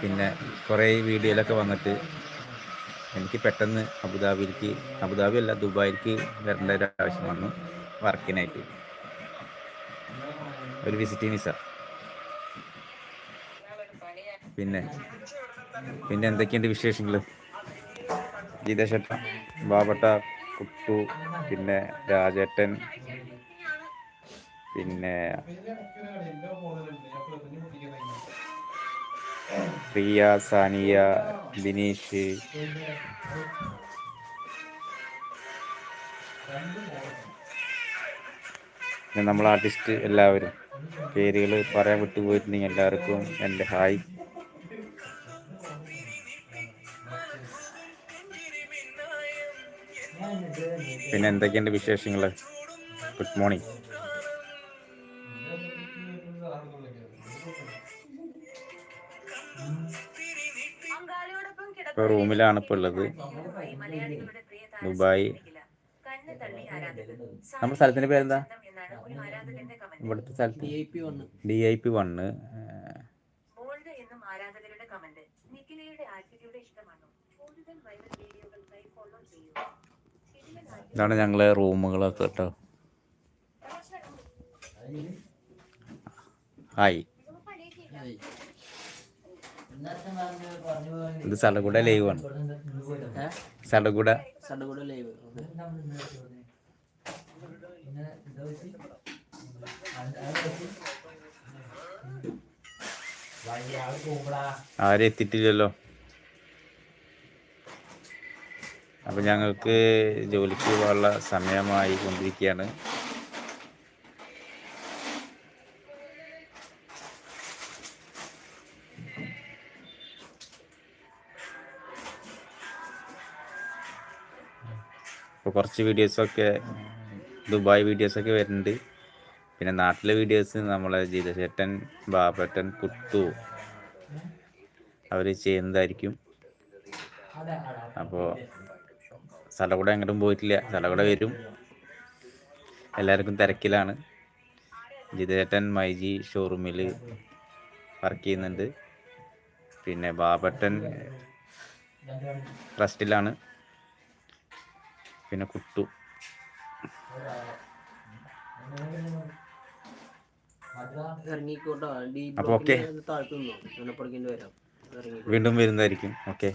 പിന്നെ കുറേ വീഡിയോയിലൊക്കെ വന്നിട്ട് എനിക്ക് പെട്ടെന്ന് അബുദാബിയിലേക്ക് അബുദാബി അല്ല ദുബായിലേക്ക് വരേണ്ട ഒരു ആവശ്യം വന്നു വർക്കിനായിട്ട്. ഒരു വിസിറ്റിംഗ് വിസ. പിന്നെ പിന്നെ എന്തൊക്കെയുണ്ട് വിശേഷങ്ങൾ ഗീതശേട്ട ബാബട്ട കുട്ടു പിന്നെ രാജേട്ടൻ പിന്നെ പ്രിയ സാനിയ ബിനീഷ്. നമ്മൾ ആർട്ടിസ്റ്റ് എല്ലാവരും. പേരുകൾ പറയാൻ വിട്ടുപോയിട്ടുണ്ടെങ്കിൽ എല്ലാവർക്കും എന്റെ ഹായ്. പിന്നെ എന്തൊക്കെയുണ്ട് വിശേഷങ്ങൾ? Good morning. ഇപ്പോൾ റൂമിലാണ് ഇപ്പോൾ ഉള്ളത് ദുബായ്. നമ്മുടെ സ്ഥലത്തിന്റെ പേരെന്താ? ഇവിടുത്തെ സ്ഥലത്ത്. D I P one. One ഇതാണ് ഞങ്ങളെ റൂമുകളൊക്കെ കേട്ടോ. ഹായ് ഇത് സലകൂട ലൈവ്. ആണ് സടകുട സഡകൂടെ ലൈവ് ആരും എത്തിയിട്ടില്ലല്ലോ. അപ്പൊ ഞങ്ങൾക്ക് ജോലിക്ക് പോകാനുള്ള സമയമായി കൊണ്ടിരിക്കുകയാണ്. ഇപ്പോൾ കുറച്ച് വീഡിയോസൊക്കെ ദുബായ് വീഡിയോസൊക്കെ വരുന്നുണ്ട്. പിന്നെ നാട്ടിലെ വീഡിയോസ് നമ്മളെ ജീതശേട്ടൻ ബാബേട്ടൻ കുട്ടു അവർ ചെയ്യുന്നതായിരിക്കും. അപ്പോൾ സ്ഥലകൂടെ എങ്ങോട്ടും പോയിട്ടില്ല. സ്ഥലകൂടെ വരും. എല്ലാവർക്കും തിരക്കിലാണ്. ജിതേട്ടൻ മൈജി ഷോറൂമിൽ വർക്ക് ചെയ്യുന്നുണ്ട്. പിന്നെ ബാബട്ടൻ റെസ്റ്റിലാണ് പിന്നെ കുട്ടു അപ്പൊ ഓക്കെ. വീണ്ടും വരുന്നതായിരിക്കും. ഓക്കെ.